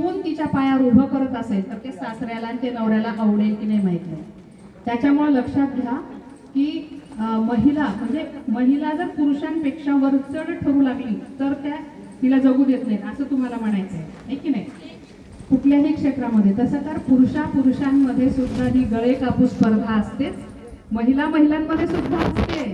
जपून तिच्या पायावर उभं करत असेल तर ते सासऱ्याला आणि ते नवऱ्याला आवडेल की नाही माहीत नाही. त्याच्यामुळे लक्षात घ्या की महिला म्हणजे महिला जर पुरुषांपेक्षा वरचढ ठरू लागली तर त्या तिला जगू देत नाही असं तुम्हाला म्हणायचं आहे. है की नाही? कुठल्याही क्षेत्रामध्ये. तसं तर पुरुषा पुरुषांमध्ये सुद्धा ही गळे कापूस स्पर्धा असतेच. महिला महिलांमध्ये सुद्धा असते.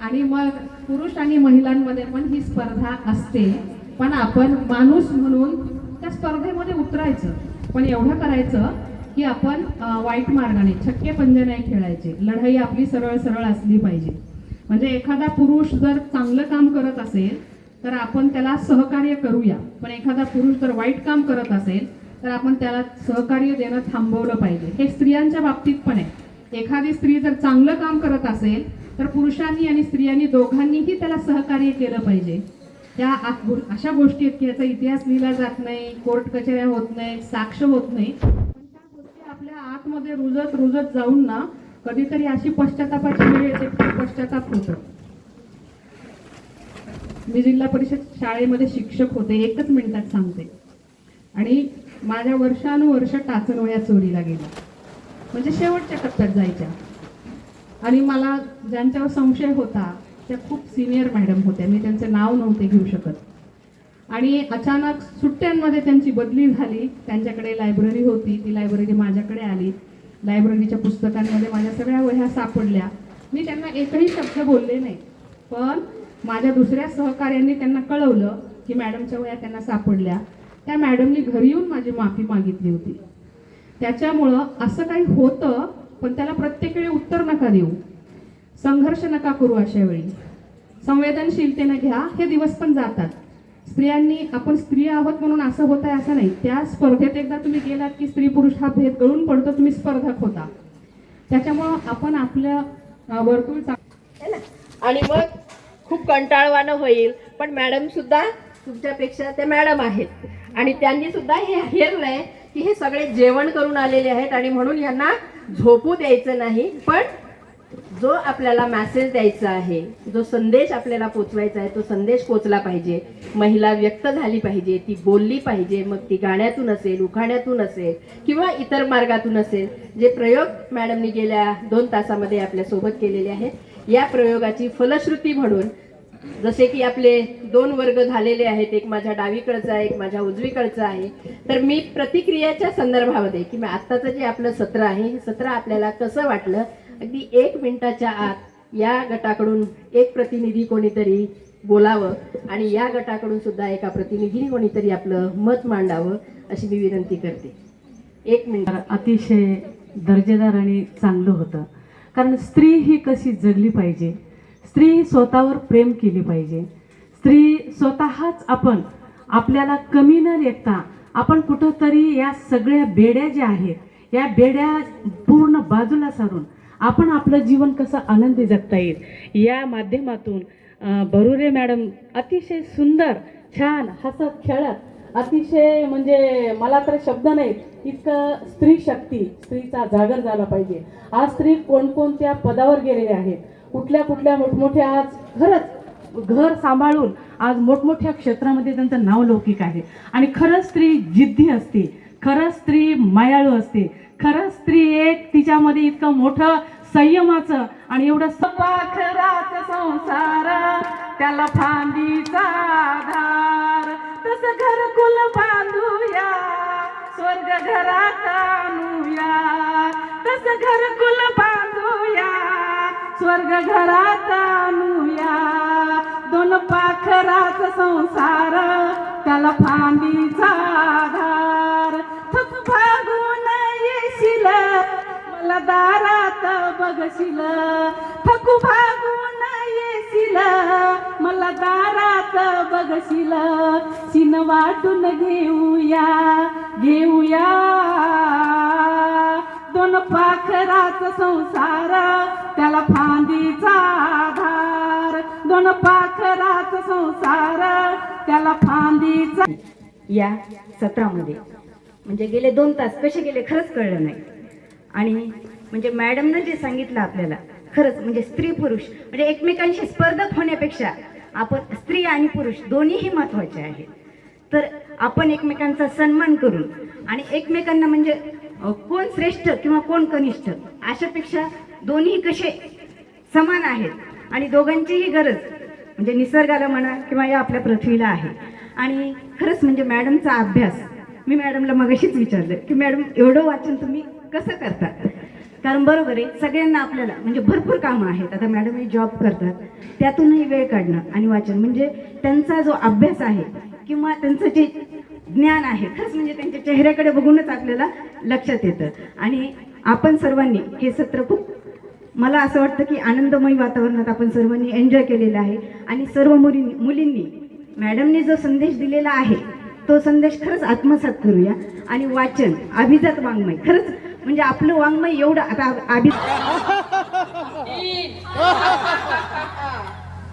आणि मग पुरुष आणि महिलांमध्ये पण ही स्पर्धा असते. पण आपण माणूस म्हणून त्या स्पर्धेमध्ये उतरायचं. पण एवढं करायचं की आपण वाईट मार्गाने छक्के पंजे नाही खेळायचे. लढाई आपली सरळ सरळ असली पाहिजे. म्हणजे एखादा पुरुष जर चांगलं काम करत असेल तर आपण त्याला सहकार्य करूया. पण एखादा पुरुष जर वाईट काम करत असेल तर आपण त्याला सहकार्य देणं थांबवलं पाहिजे. हे स्त्रियांच्या बाबतीत पण आहे. एखादी स्त्री जर चांगलं काम करत असेल तर पुरुषांनी आणि स्त्रियांनी दोघांनीही त्याला सहकार्य केलं पाहिजे. त्या अशा गोष्टी आहेत की याचा इतिहास लिहिला जात नाही कोर्ट कचेऱ्या होत नाही साक्ष होत नाही. पण त्या गोष्टी आपल्या आतमध्ये रुजत रुजत जाऊन ना कधीतरी अशी पश्चातापाची वेळ येते पश्चाताप होतो. मी जिल्हा परिषद शाळेमध्ये शिक्षक होते एकच मिनिटात सांगते. आणि माझ्या वर्षानुवर्ष टाचणवया चोरीला गेल्या म्हणजे शेवटच्या टप्प्यात जायच्या. आणि मला ज्यांच्यावर संशय होता त्या खूप सिनियर मॅडम होत्या. मी त्यांचं नाव नव्हते घेऊ शकत. आणि अचानक सुट्ट्यांमध्ये त्यांची बदली झाली. त्यांच्याकडे लायब्ररी होती. ती लायब्ररी माझ्याकडे आली. लायब्ररीच्या पुस्तकांमध्ये माझ्या सगळ्या वह्या सापडल्या. मी त्यांना एकही शब्द बोलले नाही. पण माझ्या दुसऱ्या सहकार्यांनी त्यांना कळवलं की मॅडमच्या वह्या त्यांना सापडल्या. त्या मॅडमनी घरी येऊन माझी माफी मागितली होती. त्याच्यामुळं असं काही होतं पण त्याला प्रत्येक वेळी उत्तर नका देऊ. संघर्ष नका करू अशा वेळी. संवेदनशीलतेनं घ्या. हे दिवस पण जातात. स्त्रियांनी आपण स्त्री आहोत म्हणून असं होत आहे असं नाही. त्या स्पर्धेत एकदा तुम्ही गेलात की स्त्री पुरुष हा भेद गळून पडतो तुम्ही स्पर्धक होता. त्याच्यामुळं आपण आपलं वर्तुळ ना? आणि मग खूप कंटाळवाणं होईल पण मॅडम सुद्धा तुमच्यापेक्षा ते मॅडम आहेत. आणि त्यांनी सुद्धा हे हेरलंय की हे सगळे जेवण करून आलेले आहेत आणि म्हणून यांना झोपू द्यायचं नाही. पण जो आपल्याला मॅसेज द्यायचा आहे जो संदेश आपल्याला पोचवायचा आहे तो संदेश पोचला पाहिजे. महिला व्यक्त झाली पाहिजे ती बोलली पाहिजे मग ती गाण्यातून असेल उखाण्यातून असेल किंवा इतर मार्गातून असेल जे प्रयोग मॅडमनी गेल्या दोन तासामध्ये आपल्यासोबत केलेले आहेत. या प्रयोगाची फलश्रुती म्हणून जसे की आपले दोन वर्ग झालेले आहेत एक माझ्या डावीकडचा आहे एक माझ्या उजवीकडचा आहे तर मी प्रतिक्रियाच्या संदर्भामध्ये किंवा आत्ताचं जे आपलं सत्र आहे हे सत्र आपल्याला कसं वाटलं अगदी एक मिनिटाच्या आत या गटाकडून एक प्रतिनिधी कोणीतरी बोलावं आणि या गटाकडून सुद्धा एका प्रतिनिधीने कोणीतरी आपलं मत मांडावं अशी मी विनंती करते. एक मिनिट. अतिशय दर्जेदार आणि चांगलं होतं. कारण स्त्री ही कशी जगली पाहिजे? स्त्री ही स्वतःवर प्रेम केली पाहिजे. स्त्री स्वतःच आपण आपल्याला कमी न लेखता आपण कुठंतरी या सगळ्या बेड्या ज्या आहेत या बेड्या पूर्ण बाजूला सारून आपण आपलं जीवन कसं आनंदी जगता येईल? या माध्यमातून बरुरे मॅडम अतिशय सुंदर छान हसत खेळत अतिशय म्हणजे मला तर शब्द नाहीत इतकं स्त्री शक्ती स्त्रीचा जागर झाला पाहिजे. आज स्त्री कोणकोणत्या पदावर गेलेले आहेत? कुठल्या कुठल्या मोठमोठ्या आज खरंच घर सांभाळून आज मोठमोठ्या क्षेत्रामध्ये त्यांचं नाव लौकिक आहे. आणि खरंच स्त्री जिद्दी असते खरंच स्त्री मायाळू असते खरं स्त्री एक तिच्यामध्ये इतकं मोठं संयमाचं आणि एवढं सपाखराच संसार त्याला फांदीचा आधार. तसं घरकुल बांधूया स्वर्ग घरात आणूया. तसं घरकुल बांधूया स्वर्ग घरात आणूया. दोन पाखराच संसार त्याला फांदीचा आधार. मला दारात बघशील. थकू भागून येशील मला दारात बघशील. चिन वाटून घेऊया घेऊया. दोन पाखराच संसार त्याला फांदीचा आधार दोन पाखराच संसार त्याला फांदीचा या सत्रामध्ये. म्हणजे गेले दोन तास कसे गेले खरंच कळलं नाही. आणि म्हणजे मॅडमनं जे सांगितलं आपल्याला खरंच म्हणजे स्त्री पुरुष म्हणजे एकमेकांशी स्पर्धक होण्यापेक्षा आपण स्त्री आणि पुरुष दोन्हीही महत्त्वाचे आहेत तर आपण एकमेकांचा सन्मान करून आणि एकमेकांना म्हणजे कोण श्रेष्ठ किंवा कोण कनिष्ठ अशापेक्षा दोन्ही कसे समान आहेत आणि दोघांचीही गरज म्हणजे निसर्गाला म्हणा किंवा या आपल्या पृथ्वीला आहे. आणि खरंच म्हणजे मॅडमचा अभ्यास मी मॅडमला मगाशीच विचारलं की मॅडम एवढं वाचन तुम्ही कसं करता? कारण बरोबर आहे सगळ्यांना आपल्याला म्हणजे भरपूर कामं आहेत. आता मॅडम हे जॉब करतात. त्यातूनही वेळ काढणं आणि वाचन म्हणजे त्यांचा जो अभ्यास आहे किंवा त्यांचं जे ज्ञान आहे खरंच म्हणजे त्यांच्या चेहऱ्याकडे बघूनच आपल्याला लक्षात येतं. आणि आपण सर्वांनी हे सत्र खूप मला असं वाटतं की आनंदमयी वातावरणात आपण सर्वांनी एन्जॉय केलेलं आहे. आणि सर्व मुलींनी मुलींनी मॅडमने जो संदेश दिलेला आहे तो संदेश खरंच आत्मसात करूया. आणि वाचन अभिजात वाङ्मय खरंच म्हणजे आपलं वाङ्मय एवढं आता अभि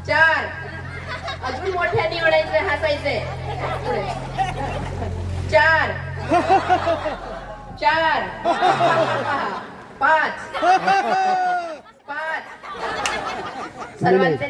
चार. अजून मोठ्या निवडायचे हसायचे. चार. चार. पाच. पाच. सर्वांचे